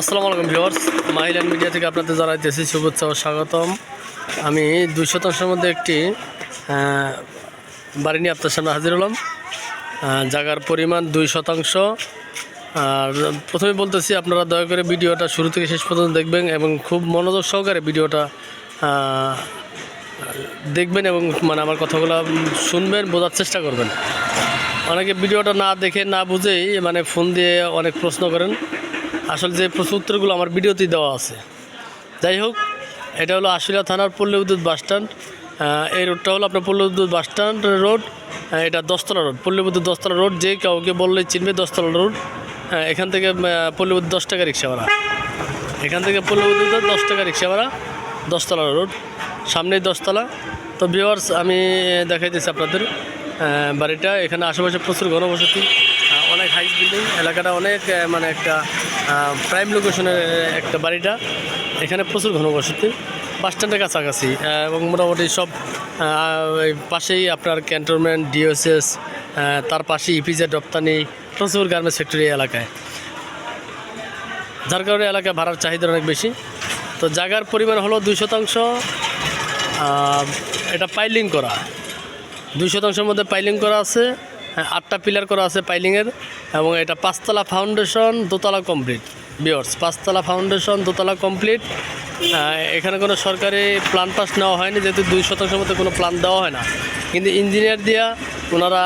আসসালামু আলাইকুম viewers, মাহিলান media থেকে আপনাদের জানাইতেছি শুভেচ্ছা ও স্বাগতম। আমি দুই শতাংশের মধ্যে একটি বাড়ি নিয়ে আপনার সামনে হাজির হলাম। জায়গার পরিমাণ দুই শতাংশ। আর প্রথমে বলতেছি, আপনারা দয়া করে ভিডিওটা শুরু থেকে শেষ পর্যন্ত দেখবেন এবং খুব মনোযোগ সহকারে ভিডিওটা দেখবেন এবং মানে আমার কথাগুলো শুনবেন, বোঝার চেষ্টা করবেন। অনেকে ভিডিওটা না দেখে, না বুঝেই মানে ফোন দিয়ে অনেক প্রশ্ন করেন। আসলে যে প্রশ্ন উত্তরগুলো আমার ভিডিওতেই দেওয়া আছে। যাই হোক, এটা হলো আশুলিয়া থানার পল্লী বিদ্যুৎ বাস স্ট্যান্ড। এই রোডটা হলো আপনার পল্লী বিদ্যুৎ বাস স্ট্যান্ড রোড। এটা দশতলা রোড, পল্লী বিদ্যুৎ দশতলা রোড, যে কাউকে বললে চিনবে দশতলা রোড। এখান থেকে পল্লী বিদ্যুৎ দশ টাকা রিক্সা ভাড়া। এখান থেকে পল্লী বিদ্যুৎ দশ টাকা রিক্সা ভাড়া, দশতলা রোড। সামনেই দশতলা। তো ভিওয়ার্স আমি দেখাই দেখাইতেছি আপনাদের বাড়িটা। এখানে আশেপাশে প্রচুর ঘনবসতি অনেক হাই বিল্ডিং এলাকাটা অনেক মানে একটা প্রাইম লোকেশনের একটা বাড়িটা। এখানে প্রচুর ঘনবসতি বাস স্ট্যান্ডের কাছাকাছি এবং মোটামুটি সব পাশেই আপনার ক্যান্টনমেন্ট ডিওসিএস তার পাশে ইপিজেড রপ্তানি, প্রচুর গার্মেন্টস ফ্যাক্টরি এলাকায়। যার কারণে এলাকায় ভাড়ার চাহিদা অনেক বেশি। তো জায়গার পরিমাণ হলো দুই শতাংশ এটা পাইলিং করা। দুই শতাংশের মধ্যে পাইলিং করা আছে আটটা পিলার করা আছে পাইলিংয়ের এবং এটা পাঁচতলা ফাউন্ডেশন দোতলা কমপ্লিট বিয়ার্স পাঁচতলা ফাউন্ডেশন দোতলা কমপ্লিট এখানে কোনো সরকারি প্ল্যান পাস নেওয়া হয়নি, যেহেতু দুই শতাংশের মধ্যে কোনো প্ল্যান দেওয়া হয় না। কিন্তু ইঞ্জিনিয়ার দিয়া ওনারা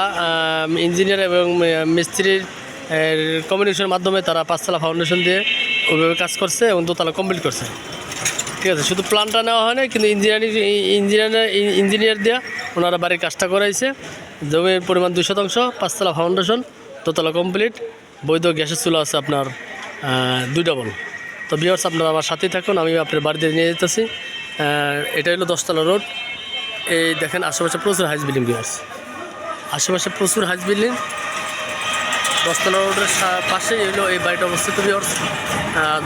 ইঞ্জিনিয়ার এবং মিস্ত্রির কমিউনিকেশনের মাধ্যমে তারা পাঁচতলা ফাউন্ডেশন দিয়ে ওইভাবে কাজ করছে এবং দোতলা কমপ্লিট করছে। ঠিক আছে, শুধু প্ল্যানটা নেওয়া হয় না কিন্তু ইঞ্জিনিয়ারিং ইঞ্জিনিয়ার ইঞ্জিনিয়ার দেওয়া ওনারা বাড়ির কাজটা করাইছে। জমির পরিমাণ দুই শতাংশ, পাঁচতলা ফাউন্ডেশন দোতলা কমপ্লিট বৈধ গ্যাসের চুলা আছে আপনার দুই ডবল তো বিয়ার্স আপনারা আমার সাথেই থাকুন, আমি আপনার বাড়িতে নিয়ে যেতেছি। এটা হলো দশতলা রোড এই দেখেন, আশেপাশে প্রচুর হাইস বিল্ডিং বিয়ার্স আশেপাশে প্রচুর হাইস বিল্ডিং দশতলা রোডের পাশেই হলো এই বাড়িটা অবস্থিত বিয়ার্স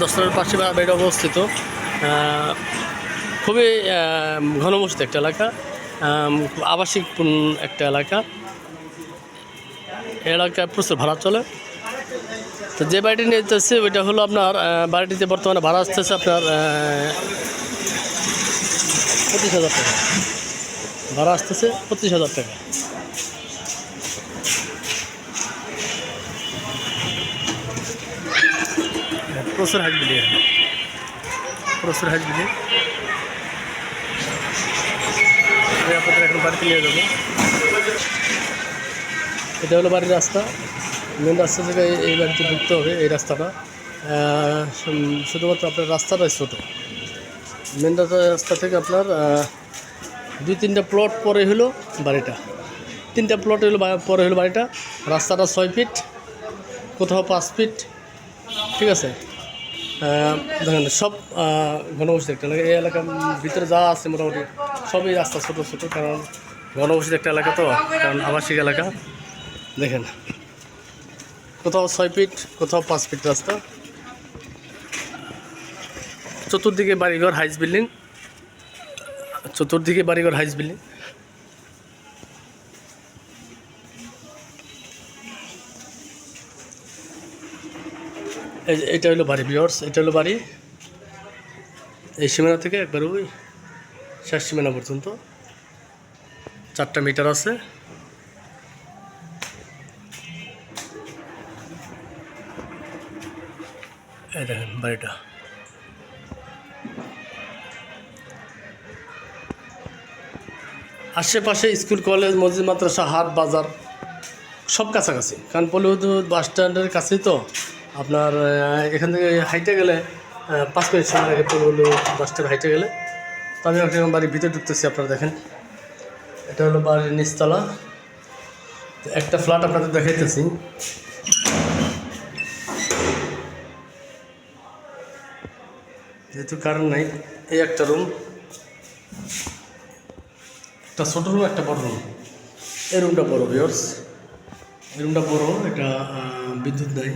দশতলার পাশে বাড়িটা অবস্থিত। খুবই ঘনবসতি একটা এলাকা। আবাসিক একটা এলাকা। এলাকায় প্রচুর ভাড়া চলে। তো যে বাড়িটি নিয়ে যেতেছে ওইটা হলো আপনার বাড়িটিতে বর্তমানে ভাড়া আসতেছে আপনার পঁচিশ হাজার টাকা। ভাড়া আসতেছে পঁচিশ হাজার টাকা। প্রচুর হাইট বিলি প্রচুর হাইট বিলি আমি আপনাদের এখন বাড়িতে নিয়ে যাব। এটা হলো বাড়ির রাস্তা। মেন রাস্তা থেকে এই- বাড়িতে ঢুকতে হবে, এই রাস্তাটা। শুধুমাত্র আপনার রাস্তাটাই ছোটো। মেন রাস্তা থেকে আপনার দুই তিনটা প্লট পরে হলো বাড়িটা। তিনটা প্লট হলো পরে হলো বাড়িটা। রাস্তাটা ছয় ফিট কোথাও পাঁচ ফিট ঠিক আছে? দেখেন, সব ঘনবসতি একটা। এলাকা এই এলাকার ভিতরে যা আছে মোটামুটি, সবই রাস্তা ছোটো ছোটো, কারণ ঘনবসতি একটা এলাকা তো, কারণ আবাসিক এলাকা। দেখেন। কোথাও ছয় ফিট কোথাও পাঁচ ফিট রাস্তা। চতুর্দিকে বাড়িঘর হাইস বিল্ডিং চতুর্দিকে বাড়িঘর হাইস বিল্ডিং এটা হলো বাড়ি বিয়ার্স এটা হলো বাড়ি। এই সীমানা থেকে একবার ওই শেষ সীমানা পর্যন্ত। চারটা মিটার আছে। এই দেখেন বাড়িটা। আশেপাশে স্কুল, কলেজ, মসজিদ, মাদ্রাসা, হাট, বাজার সব কাছাকাছি। কারণ পল্লীবুদ্ধ বাস স্ট্যান্ডের কাছেই তো। আপনার এখান থেকে হাইটে গেলে পাঁচ মিনিট সময় লাগে পল্লীবুদ্ধ বাস স্ট্যান্ড হাইটে গেলে। তো আমি এখন বাড়ির ভিতরে ঢুকতেছি, আপনারা দেখেন। এটা হলো বাড়ির নিচতলা। একটা ফ্ল্যাট আপনাদের দেখাইতেছি। যেহেতু কারেন্ট নাই এই একটা রুম একটা ছোটো রুম একটা বড় রুম এই রুমটা বড় বিয়ার্স এই রুমটা বড় এটা বিদ্যুৎ নাই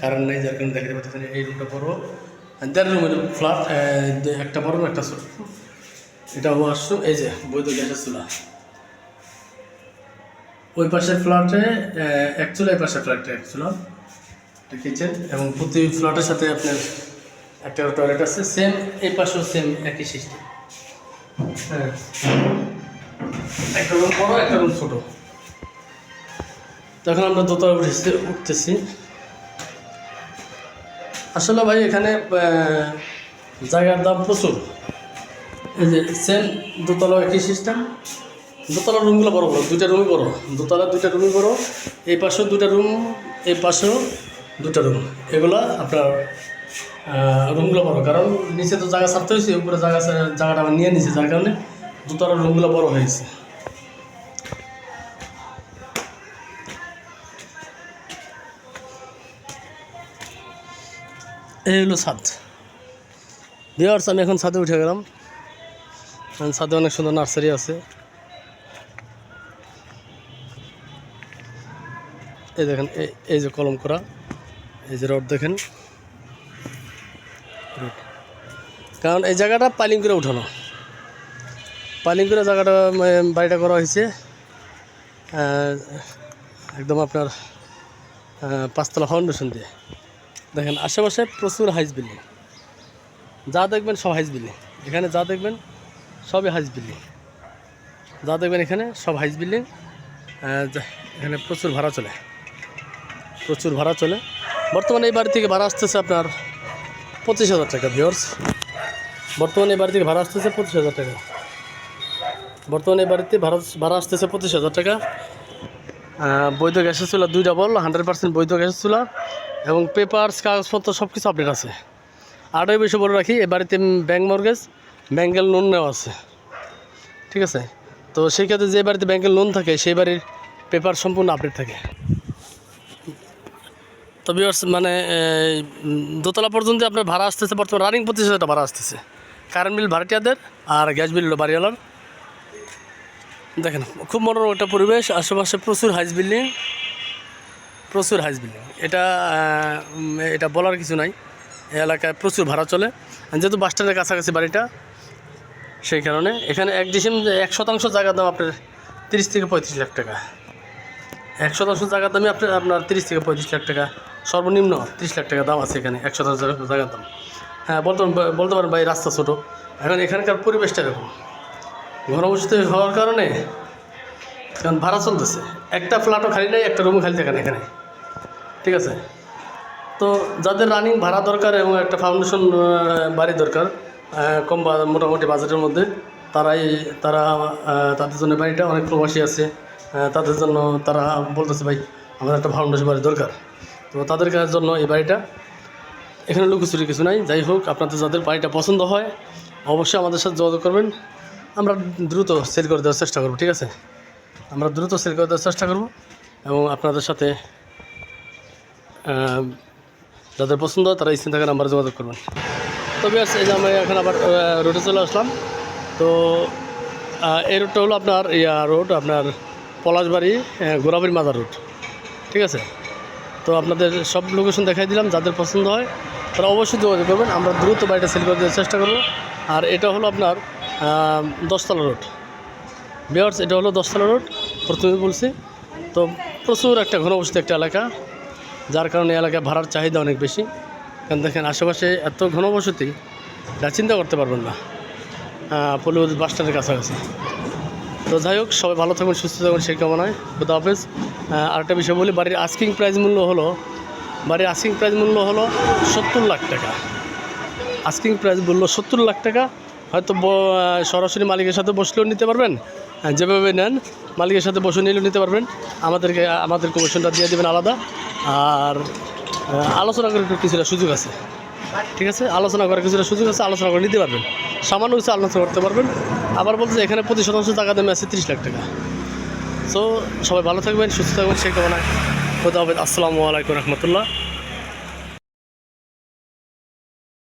কারেন্ট নাই যার কারণে দেখাতে পাচ্ছেন এই রুমটা বড়। দেড় রুমের ফ্ল্যাট একটা বড় room, একটা ছোট। এটা ওয়াশরুম এই যে বৈধ গ্যাসের চুলা। ওই পাশের ফ্ল্যাটে এক চুলা এই পাশের ফ্ল্যাটে এক চুলা। কিচেন এবং প্রতি ফ্ল্যাটের সাথে আপনার একটা টয়লেট আছে সেম এই পাশেও সেম একই সিস্টেম হ্যাঁ একটা রুম বড়, একটা রুম ছোট। তখন আমরা দোতলা উঠেছি, উঠতেছি। আসলে ভাই, এখানে জায়গার দাম প্রচুর। এই যে সেম দোতলা একই সিস্টেম দোতলা রুমগুলো বড় বড়, দুইটা রুমই বড়। দোতলা দুইটা রুমই বড়, এই পাশেও দুইটা রুম এই পাশেও দুটা রুম এগুলা আপনার রুমগুলো বড়। কারণ নিচে তো জায়গা ছাড়তে হয়েছে, উপরে জায়গা জায়গাটা আমার নিয়ে নিছে, যার কারণে দোতলা রুমগুলো বড় হয়েছে। এই হলো ছাদ। বিয়ার্স আমি এখন ছাদে উঠে গেলাম। ছাদে অনেক সুন্দর নার্সারি আছে। এই দেখেন এই যে কলম করা, এই যে রড দেখেন। কারণ এই জায়গাটা পাইলিং করে উঠানো। পাইলিং করে জায়গাটা বাড়িটা করা হয়েছে। একদম আপনার পাঁচতলা ফাউন্ডেশন দিয়ে। দেখেন, আশেপাশে প্রচুর হাইস বিল্ডিং। যা দেখবেন সব হাইস বিল্ডিং। এখানে যা দেখবেন সবই হাইস বিল্ডিং। যা দেখবেন এখানে সব হাইস বিল্ডিং। এখানে প্রচুর ভাড়া চলে। প্রচুর ভাড়া চলে। বর্তমানে এই বাড়ি থেকে ভাড়া আসতেছে আপনার পঁচিশ হাজার টাকা ভিওর্স বর্তমানে এই বাড়ি ভাড়া আসতেছে পঁচিশ হাজার টাকা। বর্তমানে বাড়িতে ভাড়া ভাড়া আসতেছে পঁচিশ হাজার টাকা। বৈধ গ্যাসের চুলা দুই ডাবল হান্ড্রেড পার্সেন্ট বৈধ গ্যাসের চুলা এবং পেপারস কাগজপত্র সব কিছু আপডেট আছে আরও বেশি বলে রাখি এ বাড়িতে ব্যাঙ্ক মর্গেজ ব্যাঙ্কের লোন নেওয়া আছে। ঠিক আছে? তো সেই ক্ষেত্রে যে বাড়িতে ব্যাঙ্কের লোন থাকে, সেই বাড়ির পেপার সম্পূর্ণ আপডেট থাকে। তো ভিউয়ার্স মানে দোতলা পর্যন্ত আপনার ভাড়া আসতেছে, বর্তমানে রানিং পঁচিশ হাজার ভাড়া আসতেছে। কারেন্ট বিল ভাড়াটিয়াদের আর গ্যাস বিল বাড়িওয়ালার। দেখেন, খুব মনোরম একটা পরিবেশ, আশেপাশে প্রচুর হাইস বিল্ডিং, প্রচুর হাইস বিল্ডিং। এটা এটা বলার কিছু নাই এলাকায় প্রচুর ভাড়া চলে। যেহেতু বাস স্ট্যান্ডের কাছাকাছি বাড়িটা, সেই কারণে এখানে এক ডিসিম এক শতাংশ জায়গার দাম আপনার তিরিশ থেকে পঁয়ত্রিশ লাখ টাকা। এক শতাংশ জায়গার দামই আপনার আপনার তিরিশ থেকে পঁয়ত্রিশ লাখ টাকা। সর্বনিম্ন তিরিশ লাখ টাকা দাম আছে এখানে, এক শতাংশ জায়গার দাম। হ্যাঁ বলতে বলতে পারেন ভাই, রাস্তা ছোটো। এখন এখানকার পরিবেশটা এরকম। ঘনবসতি হওয়ার কারণে কারণ ভাড়া চলতেছে। একটা ফ্ল্যাটও খালি নেই, একটা রুমও খালি থাকে না এখানে। ঠিক আছে? তো যাদের রানিং ভাড়া দরকার এবং একটা ফাউন্ডেশন বাড়ি দরকার কম মোটামুটি বাজেটের মধ্যে, তারাই, তারা তাদের জন্য বাড়িটা অনেক প্রবাসী আছে। তাদের জন্য তারা বলতেছে, ভাই আমার একটা ফাউন্ডেশন বাড়ি দরকার। তো তাদের জন্য এই বাড়িটা এখানে লুকোচুরি কিছু নাই। যাই হোক, আপনাদের যাদের বাড়িটা পছন্দ হয়, অবশ্যই আমাদের সাথে যোগাযোগ করবেন। আমরা দ্রুত সেল করে দেওয়ার চেষ্টা করব, ঠিক আছে? আমরা দ্রুত সেল করে দেওয়ার চেষ্টা করব এবং আপনাদের সাথে যাদের পছন্দ হয় তারা স্ক্রিন থাকা নাম্বারে যোগাযোগ করবেন। তবে আছে, এই যে আমি এখন আবার রোডে চলে আসলাম। তো এই রোডটা হলো আপনার, ইয়া রোড আপনার পলাশবাড়ি গোড়াবাড়ি মাজার রোড ঠিক আছে? তো আপনাদের সব লোকেশন দেখাই দিলাম, যাদের পছন্দ হয় তারা অবশ্যই যোগাযোগ করবেন। আমরা দ্রুত বাড়িটা সেল করে দেওয়ার চেষ্টা করব। আর এটা হলো আপনার দশতলা রোড বিয়ার্স এটা হলো দশতলা রোড প্রথমে বলছি। তো প্রচুর একটা ঘনবসতি একটা এলাকা, যার কারণে এলাকায় ভাড়ার চাহিদা অনেক বেশি। কারণ দেখেন, আশেপাশে এত ঘনবসতি যা চিন্তা করতে পারবেন না। পল্লী বাস স্ট্যান্ডের কাছাকাছি। তো যাই হোক, সবাই ভালো থাকবেন, সুস্থ থাকবেন, সেই কামনায়। খুদা হাফেজ। আরেকটা বিষয় বলি, বাড়ির আস্কিং প্রাইস মূল্য হলো বাড়ির আস্কিং প্রাইস মূল্য হলো সত্তর লাখ টাকা। আস্কিং প্রাইস বলল সত্তর লাখ টাকা। হয়তো সরাসরি মালিকের সাথে বসলেও নিতে পারবেন। যেভাবে নেন, মালিকের সাথে বসে নিলেও নিতে পারবেন। আমাদেরকে, আমাদের কমিশনটা দিয়ে দেবেন আলাদা। আর আলোচনা একটু কিছুটা সুযোগ আছে। ঠিক আছে? আলোচনা করার কিছুটা সুযোগ আছে, আলোচনা করে নিতে পারবেন। সামান্য কিছু আলোচনা করতে পারবেন। আবার বলতে এখানে প্রতি শতাংশ টাকা দামে আছে তিরিশ লাখ টাকা। সো সবাই ভালো থাকবেন, সুস্থ থাকবেন। সেই কামনায় খোদা হাফেজ আসসালামু আলাইকুম রহমতুল্লাহ।